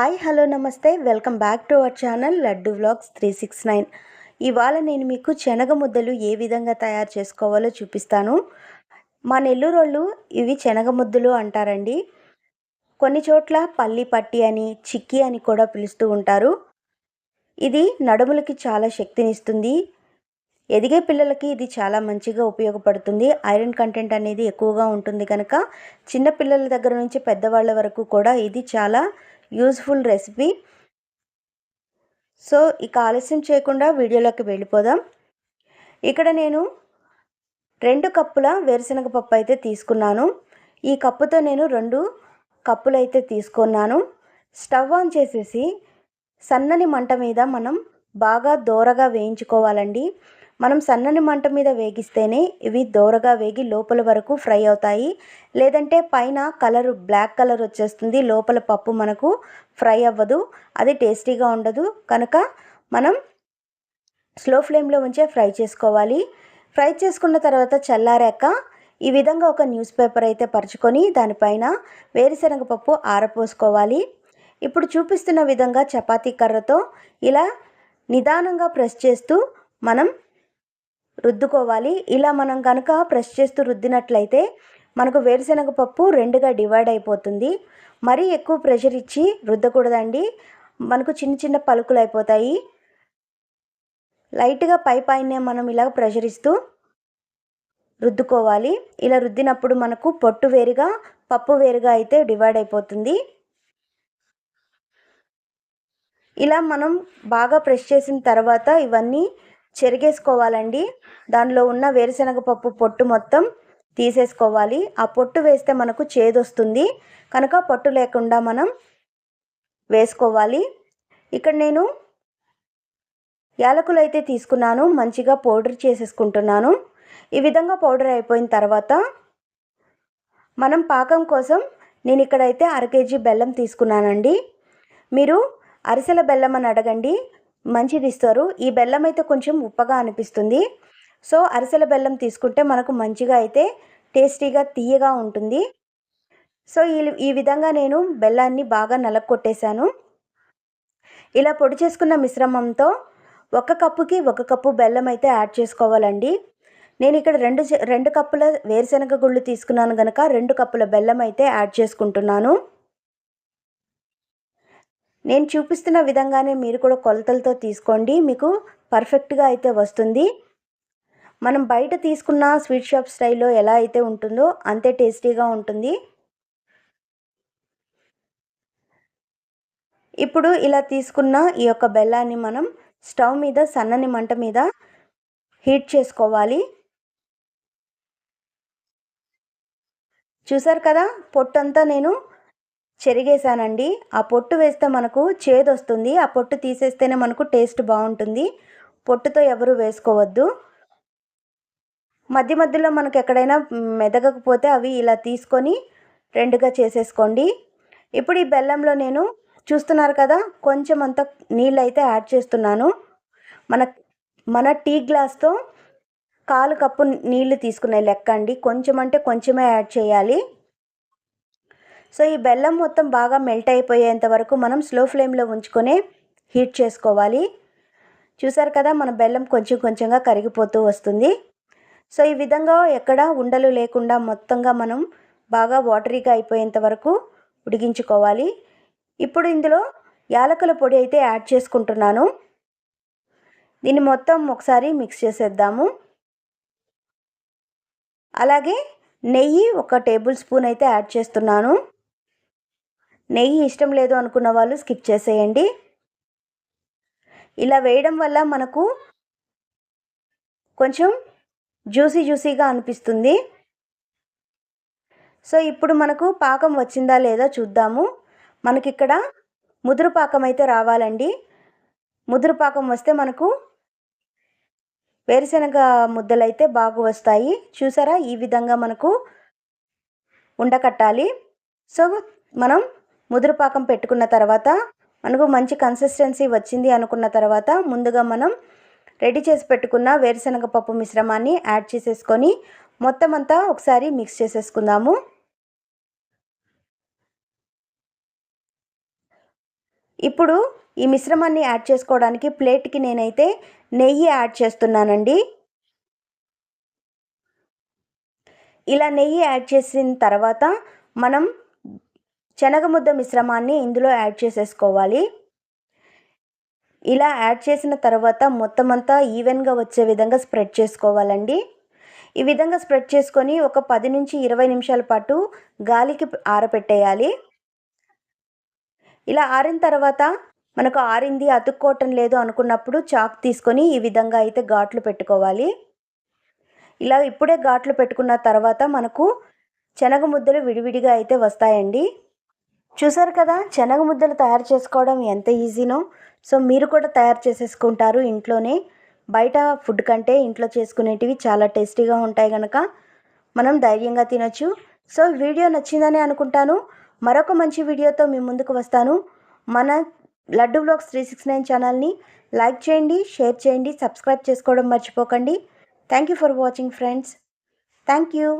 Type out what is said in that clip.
Hi hello నమస్తే. Welcome back to our channel Laddu vlogs three six nine. ఇవాళ నేను మీకు శనగ ముద్దలు ఏ విధంగా తయారు చేసుకోవాలో చూపిస్తాను. మా నెల్లూరోళ్ళు ఇవి శనగ ముద్దలు అంటారండి. కొన్ని చోట్ల పల్లి పట్టి అని చిక్కి అని కూడా పిలుస్తూ ఉంటారు. ఇది నడుములకి చాలా శక్తినిస్తుంది. ఎదిగే పిల్లలకి ఇది చాలా మంచిగా ఉపయోగపడుతుంది. ఐరన్ కంటెంట్ అనేది ఎక్కువగా ఉంటుంది కనుక చిన్న పిల్లల దగ్గర నుంచి పెద్దవాళ్ళ వరకు కూడా ఇది చాలా యూజ్ఫుల్ రెసిపీ. సో ఇక ఆలస్యం చేయకుండా వీడియోలోకి వెళ్ళిపోదాం. ఇక్కడ నేను రెండు కప్పుల వేరుశనగ పప్పు అయితే తీసుకున్నాను. ఈ కప్పుతో నేను రెండు కప్పులు అయితే తీసుకున్నాను. స్టవ్ ఆన్ చేసేసి సన్నని మంట మీద మనం బాగా దోరగా వేయించుకోవాలండి. మనం సన్నని మంట మీద వేగిస్తేనే ఇవి దోరగా వేగి లోపల వరకు ఫ్రై అవుతాయి. లేదంటే పైన కలర్ బ్లాక్ కలర్ వచ్చేస్తుంది. లోపల పప్పు మనకు ఫ్రై అవ్వదు. అది టేస్టీగా ఉండదు. కనుక మనం స్లో ఫ్లేమ్లో ఉంచే ఫ్రై చేసుకోవాలి. ఫ్రై చేసుకున్న తర్వాత చల్లారాక ఈ విధంగా ఒక న్యూస్ పేపర్ అయితే పరుచుకొని దానిపైన వేరుశనగ పప్పు ఆరపోసుకోవాలి. ఇప్పుడు చూపిస్తున్న విధంగా చపాతీ కర్రతో ఇలా నిదానంగా ప్రెస్ చేస్తూ మనం రుద్దుకోవాలి. ఇలా మనం కనుక ప్రెస్ చేస్తూ రుద్దినట్లయితే మనకు వేరుశనగ పప్పు రెండుగా డివైడ్ అయిపోతుంది. మరీ ఎక్కువ ప్రెషర్ ఇచ్చి రుద్దకూడదండి. మనకు చిన్న చిన్న పలుకులు అయిపోతాయి. లైట్గా పై పైనే మనం ఇలా ప్రెషర్ ఇస్తూ రుద్దుకోవాలి. ఇలా రుద్దినప్పుడు మనకు పొట్టు వేరుగా పప్పు వేరుగా అయితే డివైడ్ అయిపోతుంది. ఇలా మనం బాగా ప్రెస్ చేసిన తర్వాత ఇవన్నీ చెరిగేసుకోవాలండి. దానిలో ఉన్న వేరుశనగ పప్పు పొట్టు మొత్తం తీసేసుకోవాలి. ఆ పొట్టు వేస్తే మనకు చేదొస్తుంది. కనుక పొట్టు లేకుండా మనం వేసుకోవాలి. ఇక్కడ నేను యాలకులు అయితే తీసుకున్నాను. మంచిగా పౌడర్ చేసేసుకుంటున్నాను. ఈ విధంగా పౌడర్ అయిపోయిన తర్వాత మనం పాకం కోసం నేను ఇక్కడైతే అర కేజీ బెల్లం తీసుకున్నానండి. మీరు అరిసెల బెల్లం అని అడగండి. మంచిది ఇస్తారు ఈ బెల్లం అయితే కొంచెం ఉప్పగా అనిపిస్తుంది. సో అరిసెల బెల్లం తీసుకుంటే మనకు మంచిగా అయితే టేస్టీగా తీయగా ఉంటుంది. సో ఈ ఈ విధంగా నేను బెల్లాన్ని బాగా నలగొట్టేశాను ఇలా పొడి చేసుకున్న మిశ్రమంతో ఒక కప్పుకి ఒక కప్పు బెల్లం అయితే యాడ్ చేసుకోవాలండి. నేను ఇక్కడ రెండు రెండు కప్పుల వేరుశనగ గుళ్ళు తీసుకున్నాను కనుక రెండు కప్పుల బెల్లం అయితే యాడ్ చేసుకుంటున్నాను. నేను చూపిస్తున్న విధంగానే మీరు కూడా కొలతలతో తీసుకోండి. మీకు పర్ఫెక్ట్గా అయితే వస్తుంది. మనం బయట తీసుకున్న స్వీట్ షాప్ స్టైల్లో ఎలా అయితే ఉంటుందో అంతే టేస్టీగా ఉంటుంది. ఇప్పుడు ఇలా తీసుకున్న ఈ యొక్క బెల్లాన్ని మనం స్టవ్ మీద సన్నని మంట మీద హీట్ చేసుకోవాలి. చూసారు కదా? పొట్టంతా నేను చెరిగేసానండి ఆ పొట్టు వేస్తే మనకు చేదు వస్తుంది ఆ పొట్టు తీసేస్తేనే మనకు టేస్ట్ బాగుంటుంది. పొట్టుతో ఎవరు వేసుకోవద్దు. మధ్య మధ్యలో మనకు ఎక్కడైనా మెదగకపోతే అవి ఇలా తీసుకొని రెండుగా చేసేసుకోండి. ఇప్పుడు ఈ బెల్లంలో నేను చూస్తున్నారు కదా కొంచెం అంత నీళ్ళు అయితే యాడ్ చేస్తున్నాను. మన మన టీ గ్లాస్తో కాలు కప్పు నీళ్ళు తీసుకునే లెక్క అండి. కొంచెం అంటే కొంచెమే యాడ్ చేయాలి. సో ఈ బెల్లం మొత్తం బాగా మెల్ట్ అయిపోయేంత వరకు మనం స్లో ఫ్లేమ్లో ఉంచుకొని హీట్ చేసుకోవాలి. చూసారు కదా మన బెల్లం కొంచెం కొంచెంగా కరిగిపోతూ వస్తుంది. సో ఈ విధంగా ఎక్కడ ఉండలు లేకుండా మొత్తంగా మనం బాగా వాటరీగా అయిపోయేంత వరకు ఉడిగించుకోవాలి ఇప్పుడు ఇందులో యాలకుల పొడి అయితే యాడ్ చేసుకుంటున్నాను. దీన్ని మొత్తం ఒకసారి మిక్స్ చేసేద్దాము. అలాగే నెయ్యి ఒక టేబుల్ స్పూన్ అయితే యాడ్ చేస్తున్నాను. నెయ్యి ఇష్టం లేదు అనుకున్న వాళ్ళు స్కిప్ చేసేయండి. ఇలా వేయడం వల్ల మనకు కొంచెం జ్యూసీ జ్యూసీగా అనిపిస్తుంది. సో ఇప్పుడు మనకు పాకం వచ్చిందా లేదా చూద్దాము. మనకి ఇక్కడ ముదురు పాకం అయితే రావాలండి. ముదురు పాకం వస్తే మనకు వేరుశనగ ముద్దలు అయితే బాగా వస్తాయి. చూసారా? ఈ విధంగా మనకు ఉండకట్టాలి సో మనం ముదురుపాకం పెట్టుకున్న తర్వాత మనకు మంచి కన్సిస్టెన్సీ వచ్చింది అనుకున్న తర్వాత ముందుగా మనం రెడీ చేసి పెట్టుకున్న వేరుశనగ పప్పు మిశ్రమాన్ని యాడ్ చేసేసుకొని మొత్తం అంతా ఒకసారి మిక్స్ చేసేసుకుందాము. ఇప్పుడు ఈ మిశ్రమాన్ని యాడ్ చేసుకోవడానికి ప్లేట్కి నేనైతే నెయ్యి యాడ్ చేస్తున్నానండి. ఇలా నెయ్యి యాడ్ చేసిన తర్వాత మనం శనగముద్ద మిశ్రమాన్ని ఇందులో యాడ్ చేసేసుకోవాలి. ఇలా యాడ్ చేసిన తర్వాత మొత్తం అంతా ఈవెన్గా వచ్చే విధంగా స్ప్రెడ్ చేసుకోవాలండి. ఈ విధంగా స్ప్రెడ్ చేసుకొని ఒక పది నుంచి ఇరవై నిమిషాల పాటు గాలికి ఆరపెట్టేయాలి. ఇలా ఆరిన తర్వాత మనకు ఆరింది అతుక్కోవటం లేదు అనుకున్నప్పుడు చాక్ తీసుకొని ఈ విధంగా అయితే ఘాట్లు పెట్టుకోవాలి. ఇలా ఇప్పుడే ఘాట్లు పెట్టుకున్న తర్వాత మనకు శనగ ముద్దలు విడివిడిగా అయితే వస్తాయండి. చూసారు కదా శనగ ముద్దలు తయారు చేసుకోవడం ఎంత ఈజీనో? సో మీరు కూడా తయారు చేసేసుకుంటారు ఇంట్లోనే. బయట ఫుడ్ కంటే ఇంట్లో చేసుకునేటివి చాలా టేస్టీగా ఉంటాయి కనుక మనం ధైర్యంగా తినొచ్చు. సో వీడియో నచ్చిందని అనుకుంటాను. మరొక మంచి వీడియోతో మీ ముందుకు వస్తాను. మన Laddu blogs three six nine ఛానల్ని లైక్ చేయండి షేర్ చేయండి సబ్స్క్రైబ్ చేసుకోవడం మర్చిపోకండి. Thank you for watching friends. Thank you.